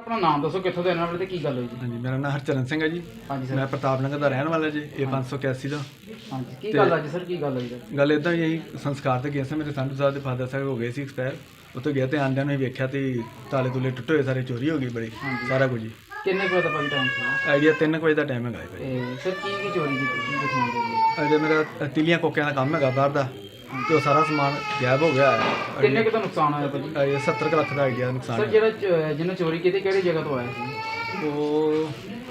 ਆਪਣਾ ਨਾਮ ਦੱਸੋ ਕਿੱਥੋਂ ਦੇ ਰਹਿਣ ਵਾਲੇ ਤੇ ਕੀ ਗੱਲ ਹੋਈ ਜੀ? ਹਾਂਜੀ ਮੇਰਾ ਨਾਮ ਹਰਚਰਨ ਸਿੰਘ ਹੈ ਜੀ। ਹਾਂਜੀ ਸਰ। ਮੈਂ ਪ੍ਰਤਾਪ ਨਗਰ ਦਾ ਰਹਿਣ ਵਾਲਾ ਜੀ ਇਹ 581 ਦਾ। ਹਾਂਜੀ ਕੀ ਗੱਲ ਅੱਜ ਸਰ? ਕੀ ਗੱਲ ਹੋਈ ਸਰ ਗੱਲ ਇਦਾਂ ਹੀ ਹੈ ਸੰਸਕਾਰ ਤੇ ਗਿਆ ਸੀ ਮੇਰੇ ਸੰਤ ਸਾਹਿਬ ਦੇ ਫਾਦਰ ਸਾਹਿਬ ਹੋ ਗਏ ਸੀ ਐਕਸਪਾਇਰ। ਉੱਥੇ ਗਿਆ ਤੇ ਆਂਦਿਆਂ ਨੂੰ ਹੀ ਵੇਖਿਆ ਤੇ ਤਾਲੇ ਤੁਲੇ ਟੁੱਟੇ ਹੋਏ ਸਾਰੇ ਚੋਰੀ ਹੋ ਗਈ ਬੜੀ। ਸਾਰਾ ਕੁਝ ਜੀ। ਕਿੰਨੇ ਕੁ ਵਜੇ ਦਾ ਟਾਈਮ ਸੀ? ਆਈਡੀਆ 3 ਵਜੇ ਦਾ ਟਾਈਮ ਹੈਗਾ ਹੈ ਤੇ ਸਰ ਕੀ ਕੀ ਚੋਰੀ ਕੀਤੀ ਕੀ ਦਿਖਾਉਂਦੇ ਜੀ ਅਜੇ ਮੇਰਾ ਤਿਲੀਆਂ ਕੋਕਿਆਂ ਦਾ ਕੰਮ ਹੈਗਾ ਬਾਹਰ ਦਾ। ਤੇ ਉਹ ਸਾਰਾ ਸਮਾਨ ਗਾਇਬ ਹੋ ਗਿਆ ਹੈ। ਕਿੰਨੇ ਕੁ ਦਾ ਨੁਕਸਾਨ ਹੋਇਆ ਭਾਜੀ? ਇਹ 70 ਕੁ ਲੱਖ ਦਾ ਆਈਡੀਆ ਸਰ ਨੁਕਸਾਨ ਹੈ। ਜਿਹੜਾ ਚ- ਜਿਹਨੇ ਚੋਰੀ ਕੀਤੀ ਕਿਹੜੀ ਜਗ੍ਹਾ ਤੋਂ ਆਇਆ ਸੀ? ਉਹ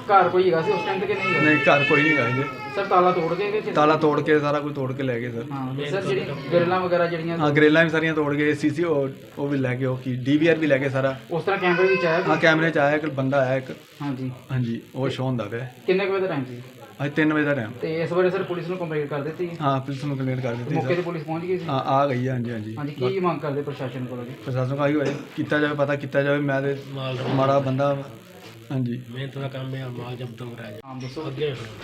ਘਰ ਕੋਈ ਹੈਗਾ ਸੀ ਉਸ ਟਾਈਮ ਤੇ ਕਿ ਨਹੀਂ ਹੈਗਾ ਨਹੀਂ ਘਰ ਕੋਈ ਨਹੀਂ ਹੈਗਾ ਜੀ। ਸਰ ਤਾਲਾ ਤੋੜ ਕੇ ਕਿ ਤਾਲਾ ਤੋੜ ਕੇ ਸਾਰਾ ਕੁਝ ਤੋੜ ਕੇ ਲੈ ਗਏ ਸਰ। ਹਾਂ ਸਰ ਜਿਹੜੀ ਗਰਲਾਂ ਵਗੈਰਾ ਜਿਹੜੀਆਂ ਹਾਂ ਗਰੇਲਾਂ ਵੀ ਸਾਰੀਆਂ ਤੋੜ ਗਏ ਸੀਸੀ ਉਹ ਵੀ ਲੈ ਗਏ ਉਹ ਕੀ ਡੀਵੀਆਰ ਵੀ ਲੈ ਗਏ ਸਾਰਾ। ਉਸ ਤਰ੍ਹਾਂ ਕੈਮਰੇ ਵਿੱਚ ਆਇਆ ਹਾਂ ਕੈਮਰੇ 'ਚ ਆਇਆ ਇੱਕ ਬੰਦਾ ਆਇਆ ਇੱਕ ਹਾਂਜੀ। ਹਾਂਜੀ ਉਹ ਸ਼ੋਅ ਹੁੰਦਾ ਪਿਆ। ਕਿੰਨੇ ਕੁ ਵਜੇ ਦਾ ਟਾਈਮ ਸੀ? ਅੱਜ 3 ਵਜੇ ਦਾ ਟਾਈਮ ਤੇ ਇਸ ਬਾਰੇ ਸਰ ਪੁਲਿਸ ਨੂੰ ਕੰਪਲੇਂਟ ਕਰ ਦਿੱਤੀ। ਹਾਂ ਪੁਲਿਸ ਨੂੰ ਕੰਪਲੇਂਟ ਕਰ ਦਿੱਤੀ ਮੌਕੇ ਤੇ ਪੁਲਿਸ ਪਹੁੰਚ ਗਈ ਸੀ? ਹਾਂ ਆ ਗਈ ਹੈ, ਹਾਂਜੀ ਹਾਂਜੀ। ਹਾਂਜੀ ਕੀ ਮੰਗ ਕਰਦੇ ਪ੍ਰਸ਼ਾਸਨ ਕੋਲੋਂ ਜੀ? ਪ੍ਰਸ਼ਾਸਨ ਕਹੀ ਹੋਏ ਕੀਤਾ ਜਾਵੇ ਪਤਾ ਕੀਤਾ ਜਾਵੇ ਮੈਂ ਤੇ ਮਾੜਾ ਬੰਦਾ ਵਾਂ। ਹਾਂਜੀ। ਨਾਮ ਦੱਸੋ।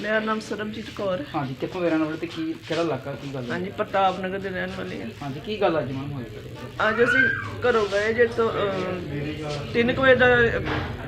ਮੇਰਾ ਨਾਮ ਸਰਬਜੀਤ ਕੌਰ ਹੈ। ਹਾਂਜੀ ਕਿੱਥੋਂ ਦੇ ਰਹਿਣ ਵਾਲੇ ਤੇ ਕੀ ਕਿਹੜਾ ਇਲਾਕਾ ਕੀ ਗੱਲ ਹੈ ਹਾਂਜੀ ਪ੍ਰਤਾਪ ਨਗਰ ਦੇ ਰਹਿਣ ਵਾਲੇ ਹਾਂ। ਹਾਂਜੀ ਕੀ ਗੱਲ ਅੱਜ ਮੈਮ ਹੋਈ? ਅੱਜ ਅਸੀਂ ਘਰੋਂ ਗਏ ਜੇ ਤੋਂ 3 ਵਜੇ ਦਾ ਅਹ,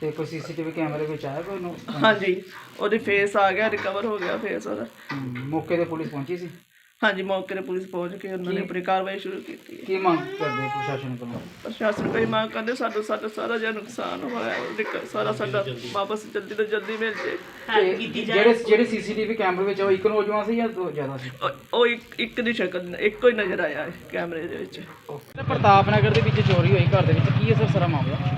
ਤੇ ਕੋਈ ਸੀਸੀਟੀਵੀ ਕੈਮਰੇ ਵਿੱਚ ਆਇਆ ਕੋਈ ਨੂੰ ਹਾਂਜੀ ਉਹਦੀ ਫੇਸ ਆ ਗਿਆ ਰਿਕਵਰ ਹੋ ਗਿਆ ਫੇਸ ਉਹਦਾ। ਮੌਕੇ ਤੇ ਪੁਲਿਸ ਪਹੁੰਚੀ ਸੀ? ਹਾਂਜੀ ਮੌਕੇ ਤੇ ਪੁਲਿਸ ਪਹੁੰਚ ਕੇ ਉਹਨਾਂ ਨੇ ਆਪਣੀ ਕਾਰਵਾਈ ਸ਼ੁਰੂ ਕੀਤੀ ਹੈ। ਕੀ ਮੰਗ ਕਰਦੇ ਪ੍ਰਸ਼ਾਸਨ ਕੋਲੋਂ? ਪ੍ਰਸ਼ਾਸਨ ਕੋਈ ਮੰਗ ਕਰਦੇ ਸਾਡਾ ਸਾਡਾ ਸਾਰਾ ਜਿਹਾ ਨੁਕਸਾਨ ਹੋਇਆ ਉਹਦੇ ਕ- ਸਾਰਾ ਸਾਡਾ ਵਾਪਸ ਜਲਦੀ ਤੋਂ ਜਲਦੀ ਮਿਲ ਜੇ। ਤੇ ਜਿਹੜੇ ਜਿਹੜੇ ਸੀਸੀਟੀਵੀ ਕੈਮਰੇ ਵਿੱਚ ਆ, ਉਹ ਇੱਕ ਨੌਜਵਾਨ ਸੀ ਜਾਂ ਦੋ ਜ਼ਿਆਦਾ ਸੀ? ਉਹ- ਉਹ ਇੱਕ ਇੱਕ ਦੀ ਸ਼ਕਲ ਇੱਕੋ ਹੀ ਨਜ਼ਰ ਆਇਆ ਕੈਮਰੇ ਦੇ ਵਿੱਚ। ਪ੍ਰਤਾਪ ਨਗਰ ਦੇ ਵਿੱਚ ਚੋਰੀ ਹੋਈ ਘਰ ਦੇ ਵਿੱਚ ਕੀ ਹੈ ਸਰ ਸਾਰਾ ਮਾਮਲਾ?